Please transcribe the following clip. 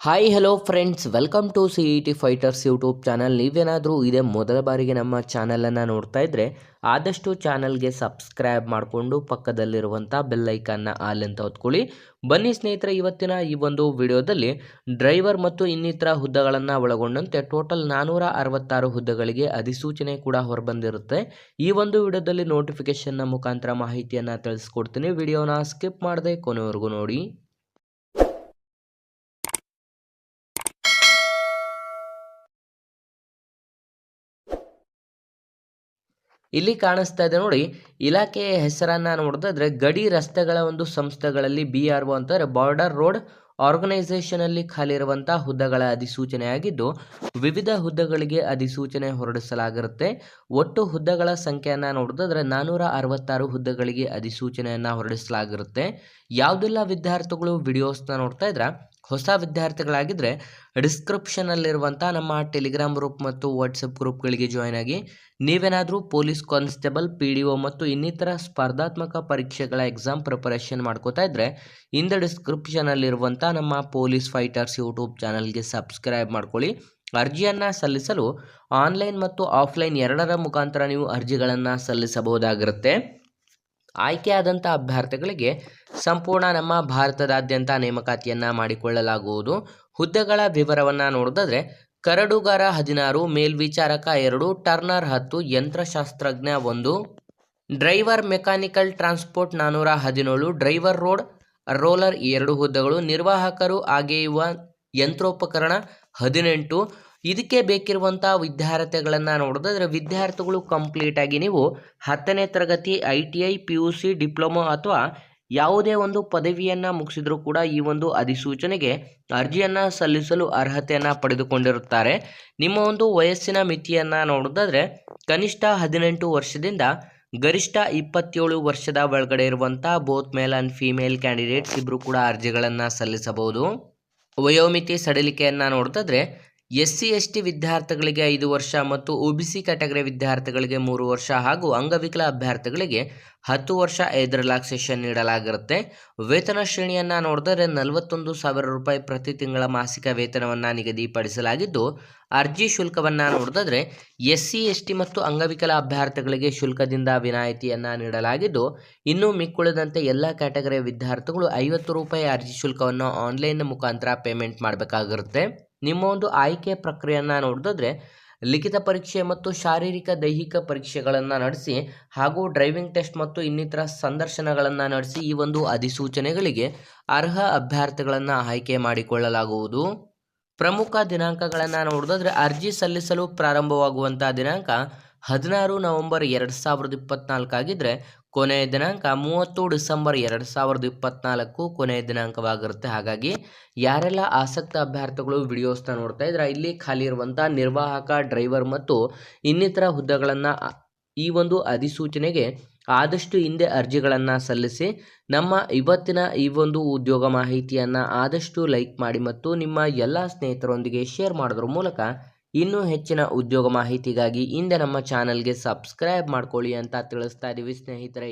Hi hello friends welcome to C E T fighters YouTube channel ನೀವೇನಾದರೂ ಇದೇ ಮೊದಲ ಬಾರಿಗೆ ನಮ್ಮ ಚಾನಲನ್ನು ನೋಡ್ತಾ ಇದ್ದರೆ ಆದಷ್ಟು ಚಾನಲ್ಗೆ ಸಬ್ಸ್ಕ್ರೈಬ್ ಮಾಡಿಕೊಂಡು ಪಕ್ಕದಲ್ಲಿರುವಂಥ ಬೆಲ್ಲೈಕನ್ನ ಆಲ್ ಅಂತ ಹೊತ್ಕೊಳ್ಳಿ. ಬನ್ನಿ ಸ್ನೇಹಿತರೆ, ಇವತ್ತಿನ ಈ ಒಂದು ವಿಡಿಯೋದಲ್ಲಿ ಡ್ರೈವರ್ ಮತ್ತು ಇನ್ನಿತರ ಹುದ್ದೆಗಳನ್ನು ಒಳಗೊಂಡಂತೆ ಟೋಟಲ್ ನಾನ್ನೂರ ಅರವತ್ತಾರು ಹುದ್ದೆಗಳಿಗೆ ಅಧಿಸೂಚನೆ ಕೂಡ ಹೊರಬಂದಿರುತ್ತೆ. ಈ ಒಂದು ವಿಡಿಯೋದಲ್ಲಿ ನೋಟಿಫಿಕೇಶನ್ನ ಮುಖಾಂತರ ಮಾಹಿತಿಯನ್ನು ತಿಳಿಸ್ಕೊಡ್ತೀನಿ. ವಿಡಿಯೋನ ಸ್ಕಿಪ್ ಮಾಡದೆ ಕೊನೆವರೆಗೂ ನೋಡಿ. ಇಲ್ಲಿ ಕಾಣಿಸ್ತಾ ಇದೆ ನೋಡಿ, ಇಲಾಖೆಯ ಹೆಸರನ್ನ ನೋಡಿದ್ರೆ ಗಡಿ ರಸ್ತೆಗಳ ಒಂದು ಸಂಸ್ಥೆಗಳಲ್ಲಿ ಬಿ ಆರ್ ಒ ಅಂತಂದರೆ ಬಾರ್ಡರ್ ರೋಡ್ ಆರ್ಗನೈಸೇಷನಲ್ಲಿ ಖಾಲಿ ಇರುವಂತಹ ಹುದ್ದೆಗಳ ಅಧಿಸೂಚನೆಯಾಗಿದ್ದು, ವಿವಿಧ ಹುದ್ದೆಗಳಿಗೆ ಅಧಿಸೂಚನೆ ಹೊರಡಿಸಲಾಗಿರುತ್ತೆ. ಒಟ್ಟು ಹುದ್ದೆಗಳ ಸಂಖ್ಯೆಯನ್ನು ನೋಡಿದ್ರೆ ನಾನೂರ ಅರವತ್ತಾರು ಹುದ್ದೆಗಳಿಗೆ ಅಧಿಸೂಚನೆಯನ್ನ ಹೊರಡಿಸಲಾಗಿರುತ್ತೆ. ಯಾವುದೆಲ್ಲ ವಿದ್ಯಾರ್ಥಿಗಳು ವಿಡಿಯೋಸ್ನ ನೋಡ್ತಾ ಇದ್ರ ಹೊಸ ವಿದ್ಯಾರ್ಥಿಗಳಾಗಿದ್ದರೆ ಡಿಸ್ಕ್ರಿಪ್ಷನಲ್ಲಿರುವಂಥ ನಮ್ಮ ಟೆಲಿಗ್ರಾಮ್ ಗ್ರೂಪ್ ಮತ್ತು ವಾಟ್ಸಪ್ ಗ್ರೂಪ್ಗಳಿಗೆ ಜಾಯ್ನ್ ಆಗಿ ನೀವೇನಾದರೂ police constable, P D O ಮತ್ತು ಇನ್ನಿತರ ಸ್ಪರ್ಧಾತ್ಮಕ ಪರೀಕ್ಷೆಗಳ ಎಕ್ಸಾಮ್ ಪ್ರಿಪರೇಷನ್ ಮಾಡ್ಕೋತಾ ಇದ್ದರೆ ಇಂದ ಡಿಸ್ಕ್ರಿಪ್ಷನಲ್ಲಿರುವಂಥ ನಮ್ಮ ಪೊಲೀಸ್ ಫೈಟರ್ಸ್ ಯೂಟ್ಯೂಬ್ ಚಾನಲ್ಗೆ ಸಬ್ಸ್ಕ್ರೈಬ್ ಮಾಡ್ಕೊಳ್ಳಿ. ಅರ್ಜಿಯನ್ನು ಸಲ್ಲಿಸಲು ಆನ್ಲೈನ್ ಮತ್ತು ಆಫ್ಲೈನ್ ಎರಡರ ಮುಖಾಂತರ ನೀವು ಅರ್ಜಿಗಳನ್ನು ಸಲ್ಲಿಸಬಹುದಾಗಿರುತ್ತೆ. ಆಯ್ಕೆಯಾದಂಥ ಅಭ್ಯರ್ಥಿಗಳಿಗೆ ಸಂಪೂರ್ಣ ನಮ್ಮ ಭಾರತದಾದ್ಯಂತ ನೇಮಕಾತಿಯನ್ನು ಮಾಡಿಕೊಳ್ಳಲಾಗುವುದು. ಹುದ್ದೆಗಳ ವಿವರವನ್ನು ನೋಡೋದಾದರೆ ಕರಡುಗಾರ ಹದಿನಾರು, ಮೇಲ್ವಿಚಾರಕ ಎರಡು, ಟರ್ನರ್ ಹತ್ತು, ಯಂತ್ರಶಾಸ್ತ್ರಜ್ಞ ಒಂದು, ಡ್ರೈವರ್ ಮೆಕ್ಯಾನಿಕಲ್ ಟ್ರಾನ್ಸ್ಪೋರ್ಟ್ ನಾನ್ನೂರ ಹದಿನೇಳು, ಡ್ರೈವರ್ ರೋಡ್ ರೋಲರ್ ಎರಡು ಹುದ್ದೆಗಳು, ನಿರ್ವಾಹಕರು ಆಗೆಯುವ ಯಂತ್ರೋಪಕರಣ ಹದಿನೆಂಟು ಇದಕ್ಕೆ ಬೇಕಿರುವಂಥ ವಿದ್ಯಾರ್ಥಿಗಳನ್ನು ನೋಡೋದಾದ್ರೆ ವಿದ್ಯಾರ್ಥಿಗಳು ಕಂಪ್ಲೀಟಾಗಿ ನೀವು ಹತ್ತನೇ ತರಗತಿ, I T I, P U C, diploma ಅಥವಾ ಯಾವುದೇ ಒಂದು ಪದವಿಯನ್ನು ಮುಗಿಸಿದರೂ ಕೂಡ ಈ ಒಂದು ಅಧಿಸೂಚನೆಗೆ ಅರ್ಜಿಯನ್ನು ಸಲ್ಲಿಸಲು ಅರ್ಹತೆಯನ್ನು ಪಡೆದುಕೊಂಡಿರುತ್ತಾರೆ. ನಿಮ್ಮ ಒಂದು ವಯಸ್ಸಿನ ಮಿತಿಯನ್ನು ನೋಡೋದಾದ್ರೆ ಕನಿಷ್ಠ ಹದಿನೆಂಟು ವರ್ಷದಿಂದ ಗರಿಷ್ಠ ಇಪ್ಪತ್ತೇಳು ವರ್ಷದ ಒಳಗಡೆ ಇರುವಂಥ both male and female candidates ಇಬ್ಬರು ಕೂಡ ಅರ್ಜಿಗಳನ್ನು ಸಲ್ಲಿಸಬಹುದು. ವಯೋಮಿತಿ ಸಡಿಲಿಕೆಯನ್ನು ನೋಡ್ತಿದ್ರೆ ಎಸ್ ಸಿ ಎಸ್ ಟಿ ವಿದ್ಯಾರ್ಥಿಗಳಿಗೆ ಐದು ವರ್ಷ ಮತ್ತು ಒ ಬಿ ಸಿ ಕ್ಯಾಟಗರಿ ವಿದ್ಯಾರ್ಥಿಗಳಿಗೆ ಮೂರು ವರ್ಷ ಹಾಗೂ ಅಂಗವಿಕಲ ಅಭ್ಯರ್ಥಿಗಳಿಗೆ ಹತ್ತು ವರ್ಷ ಐದು ರಿಲ್ಯಾಕ್ಸೇಷನ್ ನೀಡಲಾಗಿರುತ್ತೆ. ವೇತನ ಶ್ರೇಣಿಯನ್ನು ನೋಡಿದರೆ ನಲವತ್ತೊಂದು ಸಾವಿರ ರೂಪಾಯಿ ಪ್ರತಿ ತಿಂಗಳ ಮಾಸಿಕ ವೇತನವನ್ನು ನಿಗದಿಪಡಿಸಲಾಗಿದ್ದು, ಅರ್ಜಿ ಶುಲ್ಕವನ್ನು ನೋಡಿದ್ರೆ ಎಸ್ ಸಿ ಎಸ್ ಟಿ ಮತ್ತು ಅಂಗವಿಕಲ ಅಭ್ಯರ್ಥಿಗಳಿಗೆ ಶುಲ್ಕದಿಂದ ವಿನಾಯಿತಿಯನ್ನು ನೀಡಲಾಗಿದ್ದು, ಇನ್ನು ಮಿಕ್ಕುಳಿದಂತೆ ಎಲ್ಲ ಕ್ಯಾಟಗರಿಯ ವಿದ್ಯಾರ್ಥಿಗಳು ಐವತ್ತು ರೂಪಾಯಿ ಅರ್ಜಿ ಶುಲ್ಕವನ್ನು ಆನ್ಲೈನ್ ಮುಖಾಂತರ ಪೇಮೆಂಟ್ ಮಾಡಬೇಕಾಗಿರುತ್ತೆ. ನಿಮ್ಮ ಒಂದು ಆಯ್ಕೆ ಪ್ರಕ್ರಿಯೆಯನ್ನು ನೋಡಿದ್ರೆ ಲಿಖಿತ ಪರೀಕ್ಷೆ ಮತ್ತು ಶಾರೀರಿಕ, ದೈಹಿಕ ಪರೀಕ್ಷೆಗಳನ್ನು ನಡೆಸಿ ಹಾಗೂ ಡ್ರೈವಿಂಗ್ ಟೆಸ್ಟ್ ಮತ್ತು ಇನ್ನಿತರ ಸಂದರ್ಶನಗಳನ್ನು ನಡೆಸಿ ಈ ಒಂದು ಅಧಿಸೂಚನೆಗಳಿಗೆ ಅರ್ಹ ಅಭ್ಯರ್ಥಿಗಳನ್ನು ಆಯ್ಕೆ ಮಾಡಿಕೊಳ್ಳಲಾಗುವುದು. ಪ್ರಮುಖ ದಿನಾಂಕಗಳನ್ನು ನೋಡಿದ್ರೆ ಅರ್ಜಿ ಸಲ್ಲಿಸಲು ಪ್ರಾರಂಭವಾಗುವಂಥ ದಿನಾಂಕ ಹದಿನಾರು ನವೆಂಬರ್ ಎರಡು ಸಾವಿರದ ಇಪ್ಪತ್ನಾಲ್ಕಾಗಿದ್ದರೆ ಕೊನೆಯ ದಿನಾಂಕ ಮೂವತ್ತು ಡಿಸೆಂಬರ್ ಎರಡು ಸಾವಿರದ ಇಪ್ಪತ್ನಾಲ್ಕು ಕೊನೆಯ ದಿನಾಂಕವಾಗಿರುತ್ತೆ. ಹಾಗಾಗಿ ಯಾರೆಲ್ಲ ಆಸಕ್ತ ಅಭ್ಯರ್ಥಿಗಳು ವಿಡಿಯೋಸ್ನ ನೋಡ್ತಾ ಇದ್ರೆ ಇಲ್ಲಿ ಖಾಲಿ ಇರುವಂಥ ನಿರ್ವಾಹಕ, ಡ್ರೈವರ್ ಮತ್ತು ಇನ್ನಿತರ ಹುದ್ದೆಗಳನ್ನು ಈ ಒಂದು ಅಧಿಸೂಚನೆಗೆ ಆದಷ್ಟು ಹಿಂದೆ ಅರ್ಜಿಗಳನ್ನು ಸಲ್ಲಿಸಿ ನಮ್ಮ ಇವತ್ತಿನ ಈ ಒಂದು ಉದ್ಯೋಗ ಮಾಹಿತಿಯನ್ನು ಆದಷ್ಟು ಲೈಕ್ ಮಾಡಿ ಮತ್ತು ನಿಮ್ಮ ಎಲ್ಲ ಸ್ನೇಹಿತರೊಂದಿಗೆ ಶೇರ್ ಮಾಡೋದ್ರ ಮೂಲಕ ಇನ್ನೂ ಹೆಚ್ಚಿನ ಉದ್ಯೋಗ ಮಾಹಿತಿಗಾಗಿ ಹಿಂದೆ ನಮ್ಮ ಚಾನಲ್ಗೆ ಸಬ್ಸ್ಕ್ರೈಬ್ ಮಾಡ್ಕೊಳ್ಳಿ ಅಂತ ತಿಳಿಸ್ತಾ ಇದ್ದೀವಿ ಸ್ನೇಹಿತರೆ.